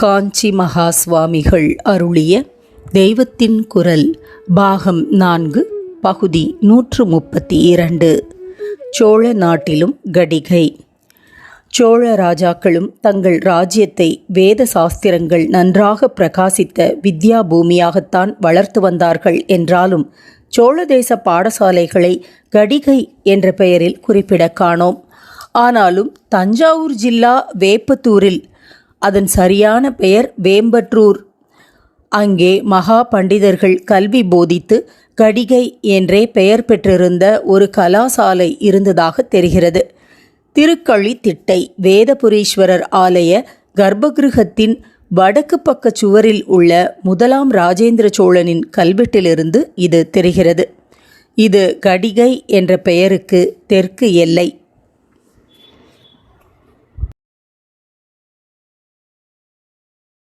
காஞ்சி மகா சுவாமிகள் அருளிய தெய்வத்தின் குரல் பாகம் நான்கு பகுதி நூற்று முப்பத்தி இரண்டு. சோழ நாட்டிலும் கடிகை. சோழ ராஜாக்களும் தங்கள் ராஜ்யத்தை வேத சாஸ்திரங்கள் நன்றாக பிரகாசித்த வித்யா பூமியாகத்தான் வளர்த்து வந்தார்கள் என்றாலும் சோழ தேச பாடசாலைகளை கடிகை என்ற பெயரில் குறிப்பிட காணோம். ஆனாலும் தஞ்சாவூர் ஜில்லா வேப்பத்தூரில் அதன் சரியான பெயர் வேம்பற்றூர். அங்கே மகா பண்டிதர்கள் கல்வி போதித்து கடிகை என்றே பெயர் பெற்றிருந்த ஒரு கலாசாலை இருந்ததாக தெரிகிறது. திருக்களி திட்டை வேதபுரீஸ்வரர் ஆலய கர்ப்பகிருகத்தின் வடக்கு பக்க சுவரில் உள்ள முதலாம் ராஜேந்திர சோழனின் கல்வெட்டிலிருந்து இது தெரிகிறது. இது கடிகை என்ற பெயருக்கு தெற்கு எல்லை.